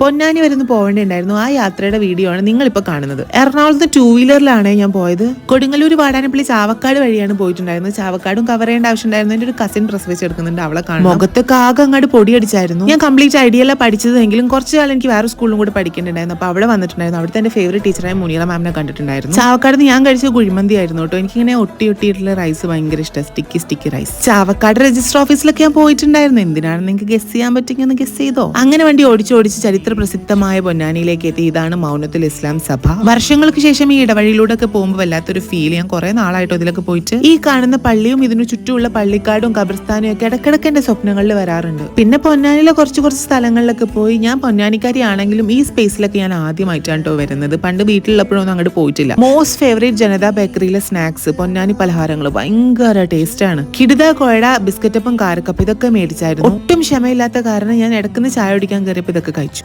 പൊന്നാനി വരുന്ന പോകേണ്ടിണ്ടായിരുന്നു ആ യാത്രയുടെ വീഡിയോ ആണ് നിങ്ങൾ ഇപ്പൊ കാണുന്നത്. എറണാകുളത്ത് ടൂ വീലറിലാണ് ഞാൻ പോയത്. കൊടുങ്ങല്ലൂർ വാടാനപ്പള്ളി ചാവക്കാട് വഴിയാണ് പോയിട്ടുണ്ടായിരുന്നത്. ചാവക്കാടും കവർ ചെയ്യേണ്ട ആവശ്യമുണ്ടായിരുന്നു. എന്റെ ഒരു കസിൻ പ്രസവിച്ചെടുക്കുന്നുണ്ട് അവളെ കാണും മുഖത്തൊക്കെ ആകെ അങ്ങോട്ട് പൊടിയടിച്ചായിരുന്നു. ഞാൻ കംപ്ലീറ്റ് ഐഡിയല്ല പഠിച്ചതെങ്കിലും കുറച്ച് കാലം എനിക്ക് വേറെ സ്കൂളിലും കൂടെ പഠിക്കേണ്ടിണ്ടായിരുന്നു. അപ്പൊ അവിടെ വന്നിട്ടുണ്ടായിരുന്നു. അവിടുത്തെ എന്റെ ഫേവറേറ്റ് ടീച്ചറായ മുനിയറ മാമിനെ കണ്ടിട്ടുണ്ടായിരുന്നു. ചാവക്കാട് ഞാൻ കഴിച്ച കുഴിമന്തി ആയിരുന്നു കേട്ടോ. എനിക്കിങ്ങനെ ഒട്ടി ഒട്ടിയിട്ടുള്ള റൈസ് ഭയങ്കര ഇഷ്ടം. Sticky sticky rice Chavakkad register ഓഫീസിലൊക്കെ ഞാൻ പോയിട്ടുണ്ടായിരുന്നു. എന്തിനാണ് നിങ്ങൾക്ക് ഗസ് ചെയ്യാൻ പറ്റുമെങ്കിൽ ഒന്ന് ഗസ് ചെയ്തോ? അങ്ങനെ വണ്ടി ഓടിച്ച് ഓടിച്ച് ചരിത്ര പ്രസിദ്ധമായ പൊന്നാനിയിലേക്ക് എത്തി. ഇതാണ് മൗനത്തുൽ ഇസ്ലാം സഭ. വർഷങ്ങൾക്ക് ശേഷം ഈ ഇടവഴിയിലൂടെ ഒക്കെ പോകുമ്പോൾ വല്ലാത്തൊരു ഫീൽ ഞാൻ കുറെ നാളായിട്ടോ ഇതിലൊക്കെ പോയിട്ട്. ഈ കാണുന്ന പള്ളിയും ഇതിനു ചുറ്റുമുള്ള പള്ളിക്കാടും കബർസ്ഥാനും ഒക്കെ ഇടക്കിടക്ക് എന്റെ സ്വപ്നങ്ങളിൽ വരാറുണ്ട്. പിന്നെ പൊന്നാനിയിലെ കുറച്ച് കുറച്ച് സ്ഥലങ്ങളിലൊക്കെ പോയി ഞാൻ പൊന്നാനിക്കാരി ആണെങ്കിലും ഈ സ്പേസിലൊക്കെ ഞാൻ ആദ്യമായിട്ടാണ് കേട്ടോ വരുന്നത്. പണ്ട് വീട്ടിലുള്ളപ്പോഴൊന്നും അങ്ങോട്ട് പോയിട്ടില്ല. മോസ്റ്റ് ഫേവറേറ്റ് ജനതാ ബേക്കറിയിലെ സ്നാക്സ് പൊന്നാനി പലഹാരങ്ങൾ ഭയങ്കര ടേസ്റ്റ് ആണ്. കിടുത കോഴ ബിസ്ക്കറ്റപ്പം കാരക്കപ്പ് ഇതൊക്കെ മേടിച്ചായിരുന്നു. ഒട്ടും ക്ഷമയില്ലാത്ത കാരണം ഞാൻ ഇടക്കുന്ന ചായ കുടിക്കാൻ കയറിയപ്പോൾ ഇതൊക്കെ കഴിച്ചു.